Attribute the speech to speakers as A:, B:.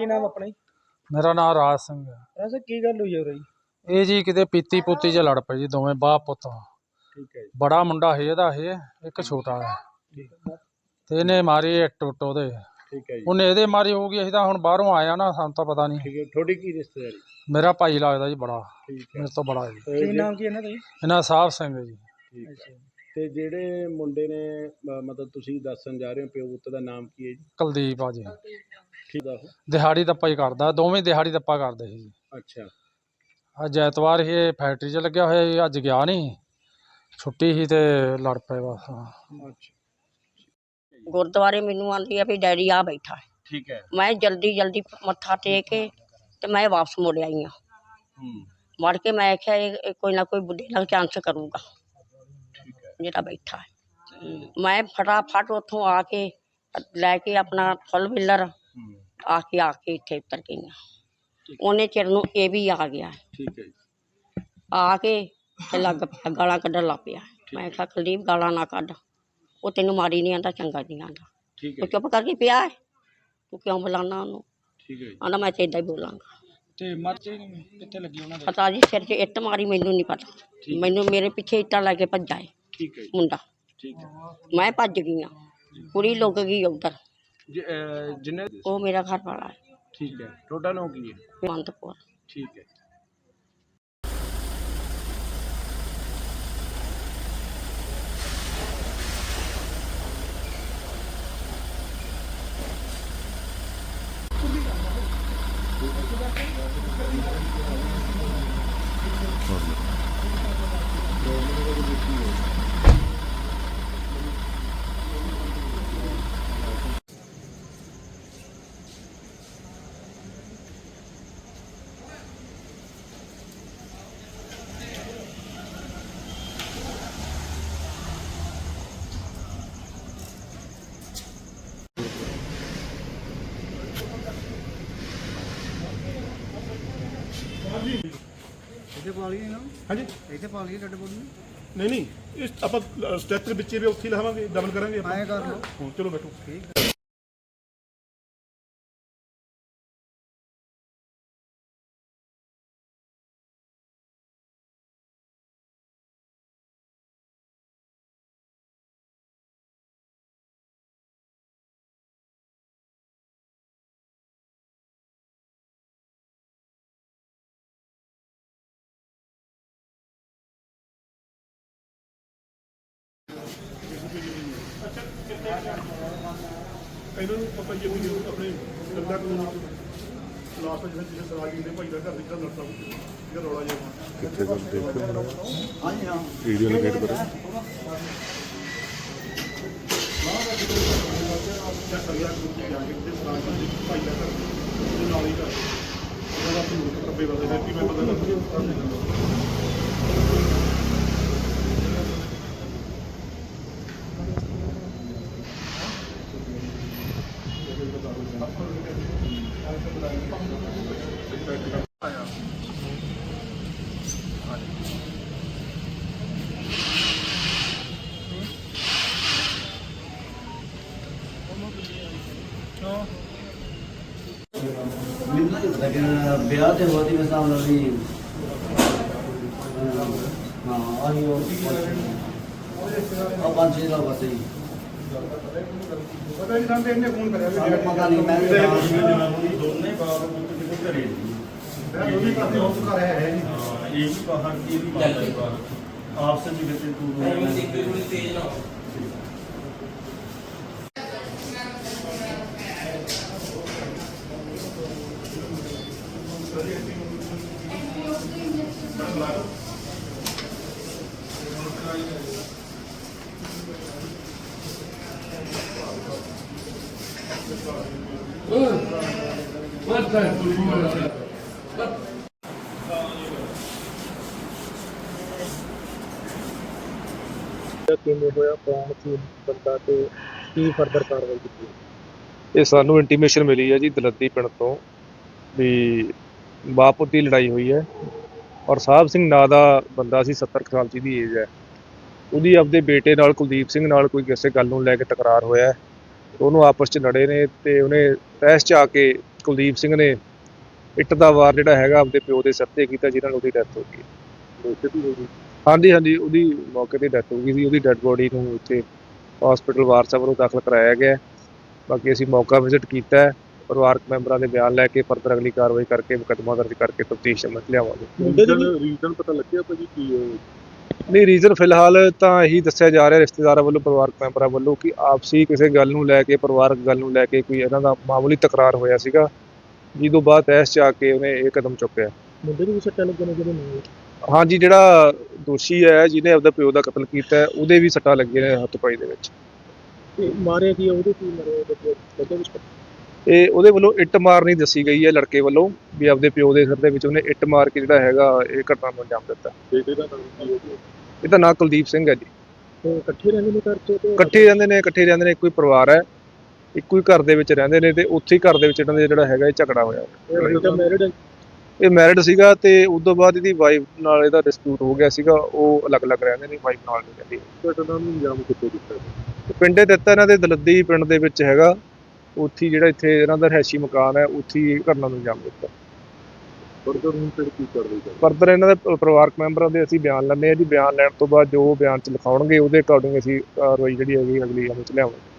A: ਕੀ ਨਾਮ ਆਪਣਾ ਜੀ?
B: ਮੇਰਾ ਨਾਮ ਰਾਜ ਸਿੰਘ ਹੈ।
A: ਵੈਸੇ ਕੀ ਗੱਲ ਹੋਈ ਹੋ ਰਹੀ
B: ਇਹ ਜੀ ਕਿਤੇ ਪੀਤੀ ਪੁੱਤੀ ਚ ਲੜ ਪਏ ਜੀ ਦੋਵੇਂ ਬਾਪ ਪੁੱਤ।
A: ਠੀਕ ਹੈ ਜੀ।
B: ਬੜਾ ਮੁੰਡਾ ਹੈ ਇਹਦਾ ਇਹ ਇੱਕ ਛੋਟਾ ਹੈ।
A: ਠੀਕ ਹੈ।
B: ਤੇ ਇਹਨੇ ਮਾਰੀ ਇੱਟ ਟੁੱਟ ਉਹਦੇ।
A: ਠੀਕ ਹੈ ਜੀ।
B: ਉਹਨੇ ਇਹਦੇ ਮਾਰੀ ਹੋਊਗੀ ਅਸੀਂ ਤਾਂ ਹੁਣ ਬਾਹਰੋਂ ਆਇਆ ਨਾ ਸਾਨੂੰ ਤਾਂ ਪਤਾ ਨਹੀਂ।
A: ਠੀਕ ਹੈ ਤੁਹਾਡੀ ਕੀ ਰਿਸ਼ਤੇਦਾਰੀ?
B: ਮੇਰਾ ਭਾਈ ਲੱਗਦਾ ਜੀ ਬੜਾ।
A: ਠੀਕ ਹੈ।
B: ਮੇਰੇ ਤੋਂ ਬੜਾ ਹੈ ਜੀ
A: ਕੀ ਨਾਮ ਕੀ ਇਹਨਾਂ ਦਾ ਜੀ?
B: ਇਹਨਾਂ ਸਾਹਿਬ ਸਿੰਘ ਹੈ ਜੀ।
A: ਠੀਕ ਹੈ। ਤੇ ਜਿਹੜੇ ਮੁੰਡੇ ਨੇ ਮਤਲਬ ਤੁਸੀਂ ਦੱਸਣ ਜਾ ਰਹੇ ਹੋ ਪਿਓ ਪੁੱਤ ਦਾ ਨਾਮ ਕੀ ਹੈ ਜੀ?
B: ਕੁਲਦੀਪ ਆ ਜੀ।
A: ਠੀਕ
B: ਦਿਹਾੜੀ ਦੱਪਾ ਹੀ ਕਰਦਾ ਦੋਵੇਂ ਦਿਹਾੜੀ ਦੱਪਾ ਕਰਦੇ ਸੀ। ਜੀ
A: ਅੱਛਾ।
B: ਅੱਜ ਐਤਵਾਰ ਸੀ ਇਹ ਫੈਕਟਰੀ 'ਚ ਲੱਗਿਆ ਹੋਇਆ ਸੀ ਅੱਜ ਗਿਆ ਨਹੀਂ। ਛੁੱਟੀ ਸੀ ਤੇ ਲੜ ਪਏ ਬਸ। ਹਾਂ।
A: ਅੱਛਾ।
C: ਗੁਰਦੁਆਰੇ ਮੈਨੂੰ ਆਂਦੀ ਆ ਵੀ ਡੈਡੀ ਆ ਬੈਠਾ। ਹੈ।
A: ਠੀਕ ਹੈ।
C: ਮੈਂ ਜਲਦੀ ਜਲਦੀ ਮੱਥਾ ਟੇਕ ਕੇ ਤੇ ਮੈਂ ਵਾਪਸ ਮੁੜ ਆਈ ਹਾਂ।
A: ਹੂੰ।
C: ਮੁੜ ਕੇ ਮੈਂ ਆਖਿਆ ਇਹ ਇਹ ਕੋਈ ਨਾ ਕੋਈ ਬੁੱਢੇ ਨਾਲ ਚਾਂਸ ਕਰੂਗਾ।
A: ਠੀਕ ਹੈ।
C: ਜਿਹੜਾ ਬੈਠਾ। ਹੈ ਮੈਂ ਫਟਾਫਟ ਉੱਥੋਂ ਆ ਕੇ ਲੈ ਕੇ ਆਪਣਾ ਫੁੱਲ ਬਿੱਲਰ
A: ਹੂੰ
C: ਆ ਕੇ ਆ ਕੇ ਇੱਥੇ ਉਤਰ ਗਈ ਹਾਂ। ਉਹਨੇ ਚਿਰ ਨੂੰ ਇਹ ਵੀ ਆ ਗਿਆ।
A: ਠੀਕ ਹੈ
C: ਆ ਕੇ ਤੇ ਲੱਗ ਪਿਆ ਗਾਲਾਂ ਕੱਢਣ ਲੱਗ ਪਿਆ। ਮੈਂ ਕਿਹਾ ਕੁਲਦੀਪ ਗਾਲਾਂ ਨਾ ਕੱਢ। ਉਹ ਤੈਨੂੰ ਮਾਰੀ ਨਹੀਂ ਆਂਦਾ ਚੰਗਾ ਨਹੀਂ ਆਂਦਾ।
A: ਠੀਕ ਹੈ।
C: ਚੁੱਪ ਕਰਕੇ ਪਿਆ ਹੈ? ਤੂੰ ਕਿਉਂ ਬੁਲਾਣਾ ਉਹਨੂੰ?
A: ਠੀਕ ਹੈ
C: ਆਂਦਾ ਮੈਂ ਤੇ ਇਦਾਂ ਹੀ ਬੋਲਾਂਗਾ।
B: ਤੇ ਮਰਚੇ ਕਿੱਥੇ ਲੱਗੀ ਉਹਨਾਂ
C: ਪਤਾ ਜੀ ਸਿਰ 'ਚ ਇੱਟ ਮਾਰੀ ਮੈਨੂੰ ਨਹੀਂ ਪਤਾ। ਮੈਨੂੰ ਮੇਰੇ ਪਿੱਛੇ ਇੱਟਾਂ ਲੈ ਕੇ ਭੱਜਾ ਏ
A: ਠੀਕ ਹੈ
C: ਮੁੰਡਾ।
A: ਠੀਕ ਹੈ।
C: ਮੈਂ ਭੱਜ ਗਈ ਹਾਂ ਕੁੜੀ ਲੁੱਕ ਗਈ ਉਧਰ।
A: ਜੀ, ਅਹ, ਜਿੰਨੇ
C: ਉਹ ਮੇਰਾ ਘਰ ਵਾਲਾ ਹੈ
A: ਠੀਕ ਹੈ ਤੁਹਾਡਾ ਨਾਮ ਕੀ ਹੈ
C: ਮੰਤਪੁਰ
A: ਠੀਕ ਹੈ
D: ਹਾਂਜੀ। ਇੱਥੇ ਪਾ ਲਈਏ ਡੱਡ ਬੋਲੀ ਨਹੀਂ ਨਹੀਂ ਇਸ ਆਪਾਂ ਸਟ੍ਰੈਚਰ ਵਿੱਚੇ ਵੀ ਉੱਥੇ ਹੀ ਲਾਵਾਂਗੇ ਡਬਲ ਕਰਾਂਗੇ ਆਪਾਂ। ਐ ਕਰ ਲਓ। ਚਲੋ ਬੈਠੋ। ਠੀਕ। ਇਹਨਾਂ ਨੂੰ ਪਤਾ ਹੀ ਹੈ ਵੀ ਆਪਣੇ ਗੰਦਾ ਕਾਨੂੰਨ ਲਾਸਟ ਜਿਹੜਾ ਜਿਹੜਾ ਸਰਾਜ ਦੇ ਭਾਈ ਦਾ ਘਰ ਜਿਹੜਾ ਲੜਦਾ ਜਿਹੜਾ ਰੌਲਾ ਜਿਹਾ
E: ਕਿੱਥੇ ਗੱਲ ਦੇਖੋ ਹਾਂਜੀ ਹਾਂ। ਵੀਡੀਓ ਲੋਕੇਟ ਕਰੋ।
D: ਜਾਂ ਕਰਿਆ ਕੋਈ ਜਾ ਕੇ ਤੇ ਸਰਾਜ ਦੇ ਭਾਈ ਦਾ ਘਰ ਦੇ ਨਾਲ ਹੀ ਘਰ ਉਹਨਾਂ ਦਾ ਭੂਤ ਕੱਬੇ ਵਾਲੇ ਦਾ ਕੀ ਮੈਂ ਪਤਾ ਲੱਗਦਾ
F: ਵਿਆਹ ਤੇ ਹੋਦੀ ਮੈਂ ਸਾਹਮਣੇ ਵੀ ਹਾਂ ਆਹੀ ਉਹ ਆ ਪੰਜ ਛੇ ਦਾ ਬਸ ਹੀ
D: ਪਤਾ ਨਹੀਂ ਸਾਨੂੰ ਇਹਨੇ ਫੋਨ ਕਰਿਆ
F: ਸਾਨੂੰ ਪਤਾ ਨਹੀਂ ਮੈਂ ਵੀ
G: ਦੋਨੇ ਬਾਪ ਪੁੱਤ ਕਿਤੇ ਘਰੇ ਨਹੀਂ
D: ਮੈਂ ਦੋਨੇ ਪਾਸੇ ਉਸ ਘਰ ਹੈ ਨਹੀਂ।
G: ਹਾਂ ਇਹ ਵੀ ਬਾਹਰ ਕੀ ਵੀ ਬਾਹਰ ਬਾਹਰ ਆਪਸ ਵਿੱਚ ਵਿੱਚ ਟੂਰ ਹੋ
A: ਕਿਵੇਂ ਹੋਇਆ, ਕੌਣ ਸੀ ਬੰਦਾ ਤੇ ਕੀ ਫਰਦਰ ਕਾਰਵਾਈ ਕੀਤੀ?
H: ਇਹ ਸਾਨੂੰ ਇੰਟੀਮੇਸ਼ਨ ਮਿਲੀ ਹੈ ਜੀ ਦਲੱਦੀ ਪਿੰਡ ਤੋਂ ਵੀ ਬਾਪੂ ਦੀ ਲੜਾਈ ਹੋਈ ਹੈ ਔਰ ਸਾਹਿਬ ਸਿੰਘ ਨਾਂ ਦਾ ਬੰਦਾ ਸੀ 70 ਕੁ ਸਾਲ ਦੀ ਦੀ ਏਜ ਹੈ। ਉਹਦੀ ਆਪਦੇ ਬੇਟੇ ਨਾਲ ਕੁਲਦੀਪ ਸਿੰਘ ਨਾਲ ਕੋਈ ਕਿਸੇ ਗੱਲ ਨੂੰ ਲੈ ਕੇ ਤਕਰਾਰ ਹੋਇਆ। ਉਹਨੂੰ ਆਪਸ 'ਚ ਲੜੇ ਨੇ ਤੇ ਉਹਨੇ ਤਹਿਸ 'ਚ ਆ ਕੇ ਕੁਲਦੀਪ ਸਿੰਘ ਨੇ ਇੱਟ ਦਾ ਵਾਰ ਜਿਹੜਾ ਹੈਗਾ ਆਪਦੇ ਪਿਓ ਦੇ ਸਿਰ ਤੇ ਕੀਤਾ ਜਿਹਨਾਂ ਨਾਲ ਉਹਦੀ ਡੈਥ ਹੋ ਗਈ। ਹਾਂਜੀ ਹਾਂਜੀ ਉਹਦੀ ਮੌਕੇ ਤੇ ਡੈਥ ਹੋ ਗਈ ਸੀ। ਉਹਦੀ ਡੈੱਡ ਬੋਡੀ ਨੂੰ ਇੱਥੇ ਹਸਪੀਟਲ ਵਾਰਸਾ ਵੱਲੋਂ ਦਾਖਲ ਕਰਾਇਆ ਗਿਆ। ਬਾਕੀ ਅਸੀਂ ਮੌਕਾ ਵਿਜ਼ਿਟ ਕੀਤਾ ਹੈ। ਪਰਿਵਾਰਕ ਮੈਂਬਰਾਂ ਦੇ ਬਿਆਨ ਲੈ ਕੇ ਫਰਦਰ ਅਗਲੀ ਕਾਰਵਾਈ ਕਰਕੇ ਮੁਕੱਦਮਾ ਦਰਜ ਕਰਕੇ ਤਫਤੀਸ਼ ਸਮਝ ਲਿਆਵਾਂਗੇ।
E: ਰੀਜ਼ਨ ਪਤਾ ਲੱਗਿਆ ਭਾਜੀ ਕੀ ਹੈ
H: ਨਹੀਂ ਰੀਜ਼ਨ ਫਿਲਹਾਲ ਤਾਂ ਇਹੀ ਦੱਸਿਆ ਜਾ ਰਿਹਾ ਰਿਸ਼ਤੇਦਾਰਾਂ ਵੱਲੋਂ ਪਰਿਵਾਰਕ ਮੈਂਬਰਾਂ ਵੱਲੋਂ ਕਿ ਆਪਸੀ ਕਿਸੇ ਗੱਲ ਨੂੰ ਲੈ ਕੇ ਪਰਿਵਾਰਕ ਗੱਲ ਨੂੰ ਲੈ ਕੇ ਕੋਈ ਇਹਨਾਂ ਦਾ ਮਾਮੂਲੀ ਤਕਰਾਰ ਹੋਇਆ ਸੀਗਾ। ਜਿਹਦੋਂ ਬਾਅਦ ਤਹਿਸ 'ਚ ਆ ਕੇ ਉਹਨੇ ਇਹ ਕਦਮ ਚੁੱਕਿਆ।
A: ਮੁੰਡੇ ਨੂੰ ਵੀ ਸੱਟਾਂ ਲੱਗੀਆਂ ਨੇ ਜਿਹੜੇ ਨਾਲ
H: ਹਾਂਜੀ ਜਿਹੜਾ ਦੋਸ਼ੀ ਹੈ ਜਿਹਨੇ ਆਪਦਾ ਪਿਓ ਦਾ ਕਤਲ ਕੀਤਾ ਉਹਦੇ ਵੀ ਸੱਟਾਂ ਲੱਗੀਆਂ ਨੇ ਹੱਥ ਪਾਈ ਦੇ ਵਿੱਚ।
A: ਮਾਰਿਆ ਕੀ ਉਹਦੇ ਕੀ ਮਰਿਆ? ਉਹਦੇ ਉਹਦੇ ਵਿੱਚ
H: ਇਹ ਉਹਦੇ ਵੱਲੋਂ ਇੱਟ ਮਾਰਨੀ ਦੱਸੀ ਗਈ ਹੈ ਲੜਕੇ ਵੱਲੋਂ ਵੀ ਆਪਦੇ ਪਿਓ ਦੇ ਸਿਰ ਦੇ ਵਿੱਚ ਉਹਨੇ ਇੱਟ ਮਾਰ ਕੇ ਜਿਹੜਾ ਹੈਗਾ ਇਹ ਘਟਨਾ ਨੂੰ ਅੰਜਾਮ ਦਿੱਤਾ।
E: ਬੇਟੇ ਦਾ ਨਾਮ ਕੀ ਹੈ ਜੀ?
H: ਇਹਦਾ ਨਾਂ ਕੁਲਦੀਪ ਸਿੰਘ ਹੈ ਜੀ।
A: ਤੇ ਇਕੱਠੇ ਰਹਿੰਦੇ ਨੇ ਘਰ 'ਚ ਤੇ
H: ਇਕੱਠੇ ਰਹਿੰਦੇ ਨੇ ਇਕੱਠੇ ਰਹਿੰਦੇ ਨੇ ਇੱਕੋ ਹੀ ਪਰਿਵਾਰ ਹੈ ਇੱਕੋ ਹੀ ਘਰ ਦੇ ਵਿੱਚ ਰਹਿੰਦੇ ਨੇ ਤੇ ਉੱਥੇ ਹੀ ਘਰ ਦੇ ਵਿੱਚ ਇਹਨਾਂ ਦੇ ਜਿਹੜਾ ਹੈਗਾ ਇਹ ਝਗੜਾ ਹੋਇਆ।
A: ਇਹ ਮੈਰਿਡ
H: ਇਹ ਮੈਰਿਡ ਸੀਗਾ ਤੇ ਉਸ ਤੋਂ ਬਾਅਦ ਇਹਦੀ ਵਾਈਫ ਨਾਲ ਇਹਦਾ ਡਿਸਪਿਊਟ ਹੋ ਗਿਆ ਸੀਗਾ ਉਹ ਅਲੱਗ-ਅਲੱਗ ਰਹਿੰਦੇ ਨੇ ਵਾਈਫ ਨਾਲ ਨਹੀਂ ਰਹਿੰਦੀ।
E: ਘਟਨਾ ਨੂੰ ਅੰਜਾਮ ਕਿੱਥੇ ਦਿੱਤਾ? ਜੀ?
H: ਤੇ ਪਿੰਡੇ ਦਿੱਤਾ ਇਹਨਾਂ ਦੇ ਦਲੱਦੀ ਪਿੰਡ ਦੇ ਵਿੱਚ ਹੈਗਾ। ਉੱਥੇ ਜਿਹੜਾ ਇੱਥੇ ਇਹਨਾਂ ਦਾ ਰਹਿਸ਼ੀ ਮਕਾਨ ਹੈ ਉੱਥੇ ਹੀ ਘਟਨਾ ਨੂੰ ਅੰਜਾਮ ਦਿੱਤਾ।
E: ਫਰਦਰ ਹੁਣ ਫਿਰ ਕੀ ਕਾਰਵਾਈ
H: ਫਰਦਰ ਇਹਨਾਂ ਦੇ ਪ- ਪਰਿਵਾਰਕ ਮੈਂਬਰਾਂ ਦੇ ਅਸੀਂ ਬਿਆਨ ਲੈਂਦੇ ਹਾਂ ਜੀ। ਬਿਆਨ ਲੈਣ ਤੋਂ ਬਾਅਦ ਜੋ ਬਿਆਨ ਚ ਲਿਖਾਉਣਗੇ ਉਹਦੇ ਅਕੋਰਡਿੰਗ ਅਸੀਂ ਕਾਰਵਾਈ ਜਿਹੜੀ ਹੈਗੀ ਅਗਲੀ ਅਮਲ ਚ ਲਿਆਵਾਂਗੇ।